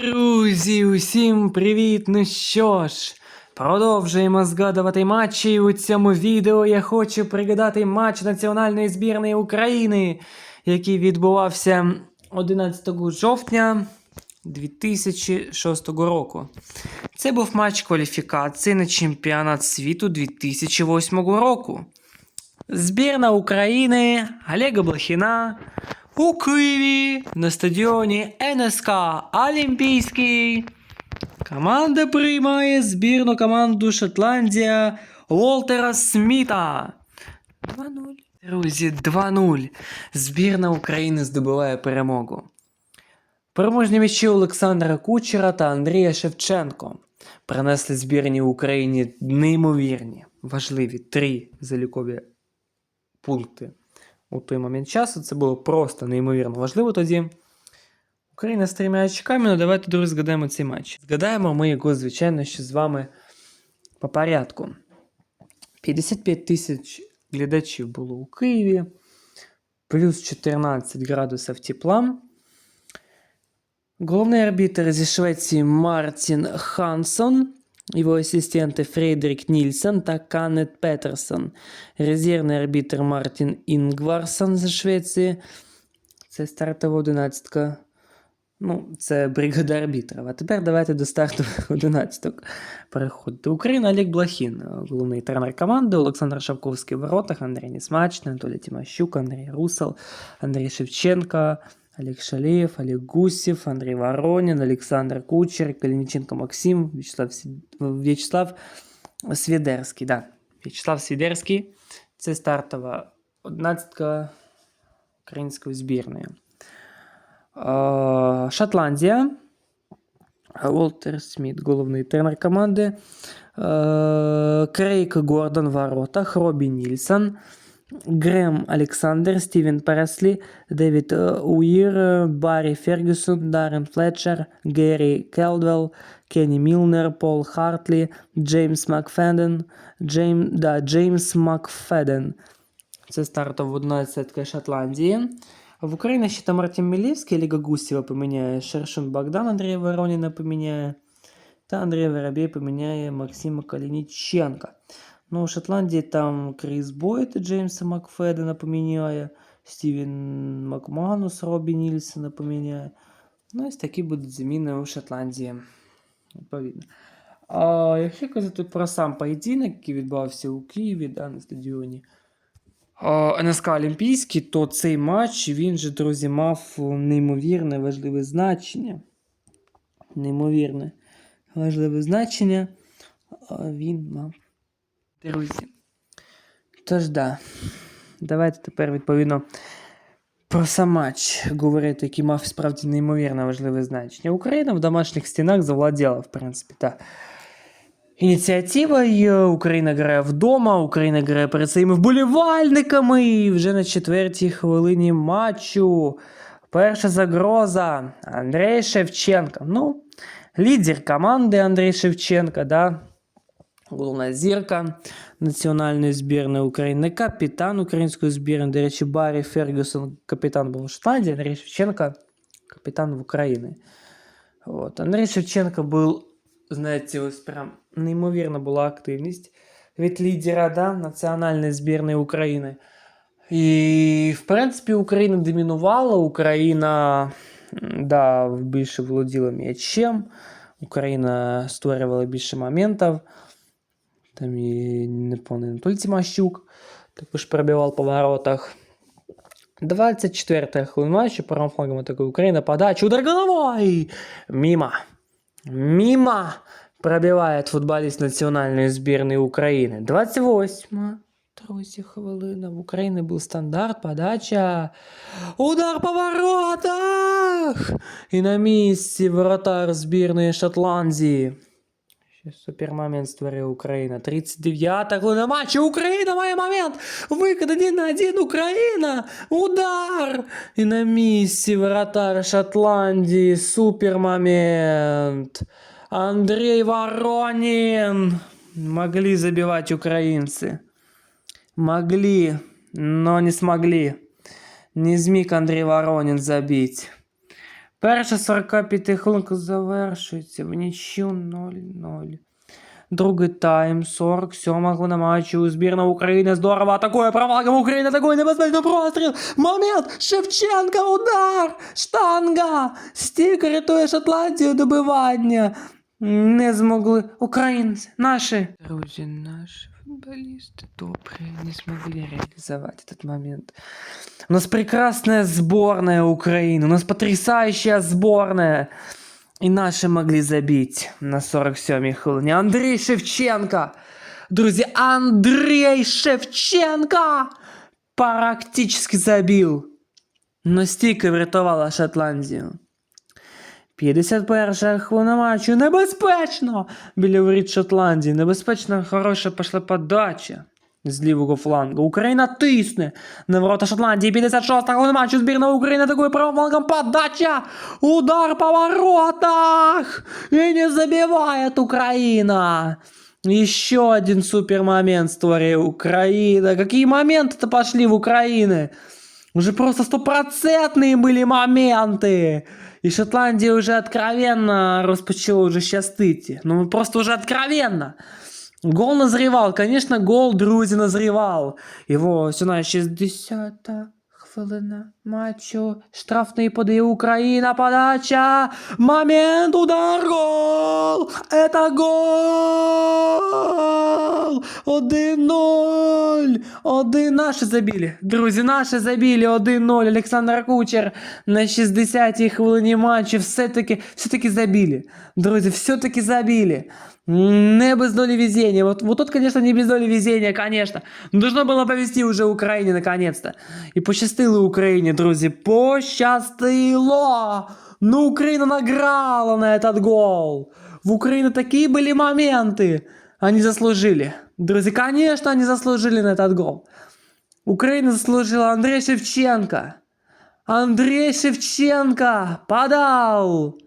Друзі, усім привіт! Ну що ж, продовжуємо згадувати матчі. У цьому відео я хочу пригадати матч національної збірної України, який відбувався 11 жовтня 2006 року. Це був матч кваліфікації на чемпіонат світу 2008 року. Збірна України Олега Блохіна у Києві на стадіоні НСК Олімпійський. Команда приймає збірну команду Шотландія Волтера Сміта. 2-0. Друзі, 2-0. Збірна України здобуває перемогу. Переможні м'ячі Олександра Кучера та Андрія Шевченко принесли збірні Україні неймовірні, важливі три залікові пункти у той момент часу. Це було просто неймовірно важливо тоді. Україна з трьома очками, ну давайте, друзі, згадаємо цей матч. Згадаємо ми його, звичайно, ще з вами по порядку. 55 тисяч глядачів було у Києві, плюс 14 градусів тепла. Головний арбітр зі Швеції Мартін Хансон, його асистенти Фредерік Нільсен та Канет Петерсон. Резервний арбітр Мартін Інгварсон зі Швеції. Це стартова одинадцятка. Ну, це бригада арбітрів. А тепер давайте до стартових одинадцяток переходити. Україна Олег Блохін, головний тренер команди, Олександр Шавковський в воротах, Андрій Несмачний, Анатолій Тимощук, Андрій Русал, Андрій Шевченко, Олег Шалеев, Олег Гусев, Андрей Воронин, Александр Кучер, Калиниченко Максим, Вячеслав, Сі- Вячеслав Свідерський. Да. Вячеслав Свідерський. Це стартова одинадцятка української збірної. Е, Шотландія. Волтер Сміт, головний тренер команди. Е, Крейг Гордон в воротах, Робі Нільсон. Грем Олександр, Стівен Переслі, Девід е, Уїр, е, Баррі Фергюсон, Даррен Флетчер, Геррі Келдвелл, Кенні Мілнер, Пол Хартлі, Джеймс Макфеден, Джейм, да, Джеймс Макфеден. Це стартова 11 Шотландії. В Україні ще там Артем Мілєвський, Ліга Гусєва поміняє, Шершун Богдан Андрія Вороніна поміняє, та Андрій Воробей поміняє Максима Калініченка. Ну, у Шотландії там Кріс Бойт Джеймса Макфедена поміняє, Стівен Макманус Робі Нільсона поміняє. Ну, ось такі будуть зміни у Шотландії. Відповідно. А якщо казати про сам поєдинок, який відбувався у Києві да, на стадіоні а, НСК Олімпійський, то цей матч він же, друзі, мав неймовірне важливе значення. Неймовірне важливе значення. Він мав друзі. Тож да, давайте тепер відповідно про сам матч говорити, який мав справді неймовірно важливе значення. Україна в домашніх стінах завладіла, в принципі, та ініціативою. Україна грає вдома, Україна грає перед своїми вболівальниками. І вже на четвертій хвилині матчу. Перша загроза Андрій Шевченко. Ну, лідер команди Андрій Шевченко, да. Головна зірка національної збірної України, капітан української збірної. До речі, Баррі Фергюсон, капітан був у Шотландії, Андрій Шевченко, капітан в Україні. От. Андрій Шевченко був, знаєте, ось прям неймовірна була активність від лідера да, національної збірної України. І, в принципі, Україна домінувала, Україна м, да, більше володіла м'ячем, Україна створювала більше моментів. Там і не пам'ятаю, Анатолій Тимощук також пробивав по воротах. 24 хвилина матча, правым флангом атакует Украина, подача, удар головой! Мимо. Мимо пробивает футболист национальной сборной Украины. 28 Друзі, хвилина. В Україні був стандарт, подача. Удар по воротах! І на місці воротар збірної Шотландії. Ще супермомент створила Україна. 39-та хвилина матчу. Україна має момент. Викид один на один. Україна. Удар. І на місці воротар Шотландії. Супермомент. Андрей Воронин. Могли забивать украинцы. Могли, но не смогли. Не смог Андрей Воронин забить. Перша 45 хвилинка завершується в нічю 0-0. Другий тайм, 47 хвилина матчу. Збірна України здорово атакує провалком України, атакує небезпечний простріл. Момент! Шевченка, удар! Штанга! Стік рятує Шотландію добивання. Не змогли українці, наші. Друзі, наші футболісти добре не смогли реализовать этот момент. У нас прекрасная сборная Украины, у нас потрясающая сборная. И наши могли забить на 47-й хвилині. Андрей Шевченко! Друзі, Андрей Шевченко! Практически забил. Но стійка врятувала Шотландію. 51 хвилина матчу. Небезпечно! Біля воріт Шотландії. Небезпечно, хороша пішла подача з лівого флангу. Україна тисне на ворота Шотландії. 56 хвилина матчу. Збірна України атакує правим флангом. Подача! Удар по воротах! И не забивает Украина! Еще один супер момент в истории Украины. Какие моменты-то пошли в Украины? Уже просто стопроцентные были моменты. И Шотландия уже откровенно распочала уже сейчас тыти. Ну, просто уже откровенно. Гол назревал. Конечно, гол друзі назревал. Его сюда 60 хвилина матчу. Штрафний подає Україна. Подача. Момент. Удар. Гол. Это гол. 1-0. Один наші забили. Друзі, наші забили 1-0. Олександр Кучер на 60-й хвилині матчу все-таки все-таки забили. Друзі, все-таки забили. Не без доли везения. Вот, вот тут, конечно, не без доли везения, конечно. Но должно было повезти уже Украине наконец-то. И пощастило Украине, друзі. Пощастило! Ну, Украина награла на этот гол. В Украине такие были моменты. Они заслужили. Друзья, конечно, они заслужили на этот гол. Украина заслужила Андрей Шевченко. Андрей Шевченко подал.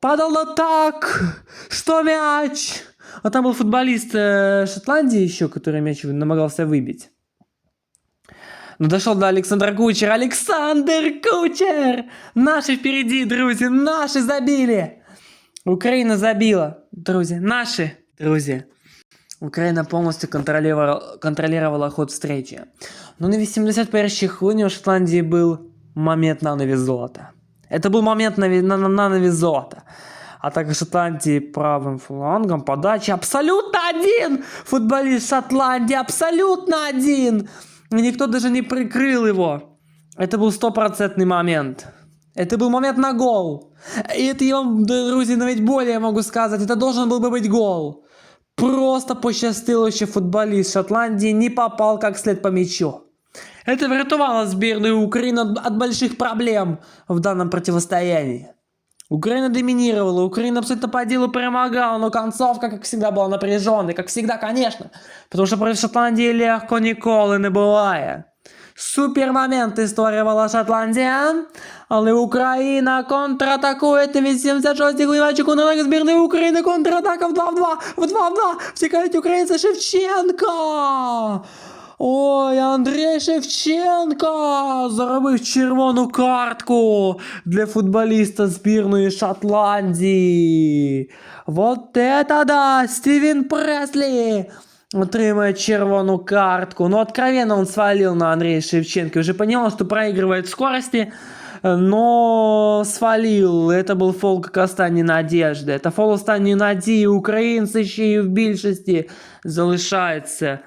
Подал на так, что мяч. А там был футболист э, Шотландии еще, который мяч намагался выбить. Но дошел до Александра Кучера. Александр Кучер! Наши впереди, друзья, наши забили. Украина забила, друзья, наши, друзья. Украина полностью контролировала, контролировала ход встречи. Но на 81-й хвилині у Шотландии был момент на навес золота. Это был момент на, на, на, на навес золота. Атака Шотландии правым флангом. Подача абсолютно один. Футболист Шотландии абсолютно один. И никто даже не прикрыл его. Это был стопроцентный момент. Это был момент на гол. И это я вам, друзі, навіть более могу сказать. Это должен был бы быть гол. Просто пощастило, що футболіст Шотландії не попал как след по мячу. Это врятовало сборную Украины от больших проблем в данном противостоянии. Украина доминировала, Украина абсолютно по делу перемогала, но концовка, как всегда, была напряженной, как всегда, конечно. Потому что против Шотландии легко ніколи не буває. Супер момент історювала Шотландія, але Україна контратакує та 86 хвилиночку контратака збірної України, контратака в 2 в 2, в 2 в 2, втікають українці Шевченко! Ой, Андрій Шевченко заробив червону картку для футболіста збірної Шотландії. Вот это да! Стивен Пресли отримує червону картку. Ну, откровенно он свалил на Андрея Шевченко. Уже понял, что проигрывает в скорости, но свалил. Это был фол как останні надежди. Це фол останньої надії. Українці ще й в більшості залишаються.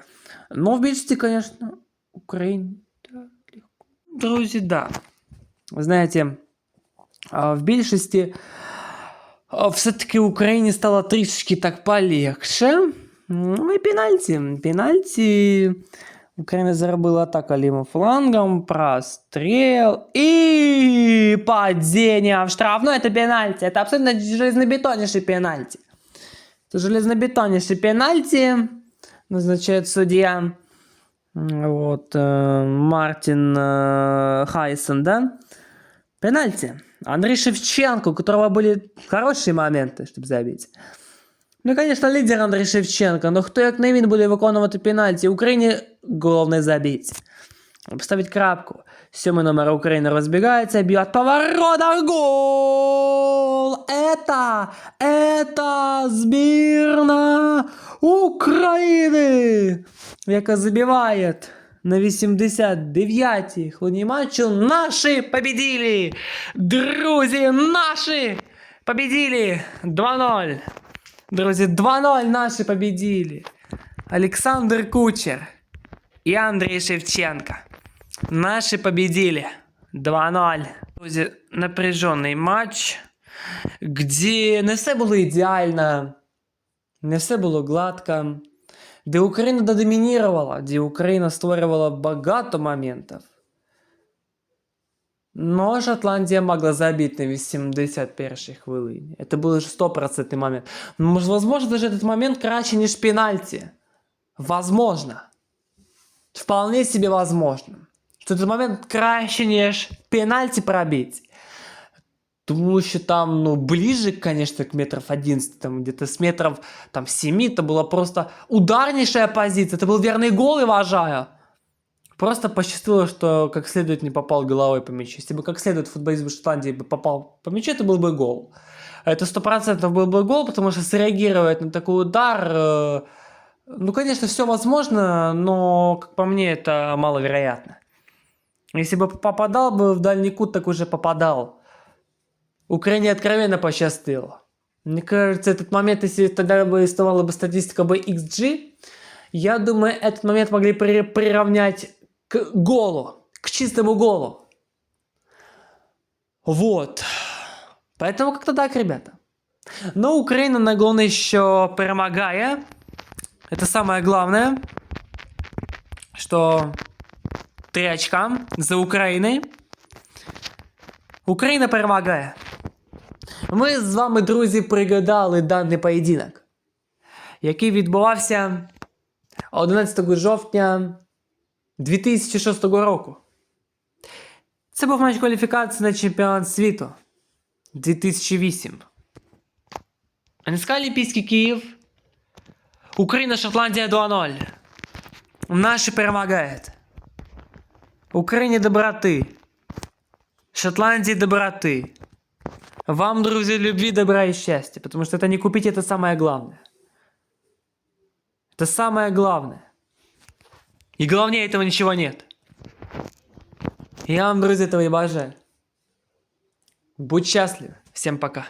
Ну, в більшості, конечно, Україн. Да, легко. Друзі, да. Ви знаєте, а, в більшості а, все-таки Україні стало трішечки так полегше. Ну і пенальті. Пенальті. Україна заробила атака лівим флангом, прострел и падение в штраф. Ну, это пенальти. Это абсолютно железнобетоннейший пенальти. Это железнобетоннейший пенальти. Назначает судья. Вот, э, Мартин э, Хайсон, да? Пенальти. Андрей Шевченко, у которого были хорошие моменты, чтобы забить. Ну, і, звісно, лідер Андрій Шевченко. Ну хто як не він буде виконувати пенальті? Україні головне забити. Поставить крапку. Сьомий номер України розбігається, б'є от поворота гол! Это, это збірна України, яка забиває на 89-й хвилині матчу. Наші победили! Друзі, наші победили! 2-0. Друзі, 2-0 наші победили. Александр Кучер и Андрей Шевченко. Наши победили. 2-0. Друзі, напряжений матч, где не все було ідеально, не все було гладко, де Україна додомінірувала, де Україна створювала багато моментів. Но Шотландия могла забить на 81-й хвилині. Это был уже стопроцентный момент. Может, возможно, даже этот момент краще, ніж пенальти. Возможно. Вполне себе возможно. Що этот момент краще, ніж пенальти пробить. Тому що там, ну, ближе, конечно, к метров 11, там где-то с метров там, 7, это была просто ударнейшая позиция. Это был верный гол, уважаю. Просто посчастливило, что как следует не попал головой по мячу. Если бы как следует футболист бы Шотландии бы попал по мячу, это был бы гол. Это сто процентов был бы гол, потому что среагировать на такой удар, э, ну, конечно, все возможно, но, как по мне, это маловероятно. Если бы попадал бы в дальний кут, так уже попадал. Украине откровенно посчастливило. Мне кажется, этот момент, если тогда бы оставала бы статистика бы XG, я думаю, этот момент могли при- приравнять к голу, к чистому голу. Вот. Поэтому как-то так, ребята. Но Украина на головне, що перемагає. Это самое главное, что три очка за Україною. Україна перемагає. Ми з вами, друзі, пригадали даний поєдинок, який відбувався 11 жовтня 2006 року. Це був матч кваліфікації на чемпіонат світу 2008. НСК Олімпійський Київ. Україна, Шотландія 2-0. Наші перемагають. Україні доброти. Шотландии доброты. Вам, друзья, любви, добра и счастья, потому что это не купить, это самое главное. Это самое главное. И главнее этого ничего нет. Я вам, друзья, этого и обожаю. Будь счастлив. Всем пока.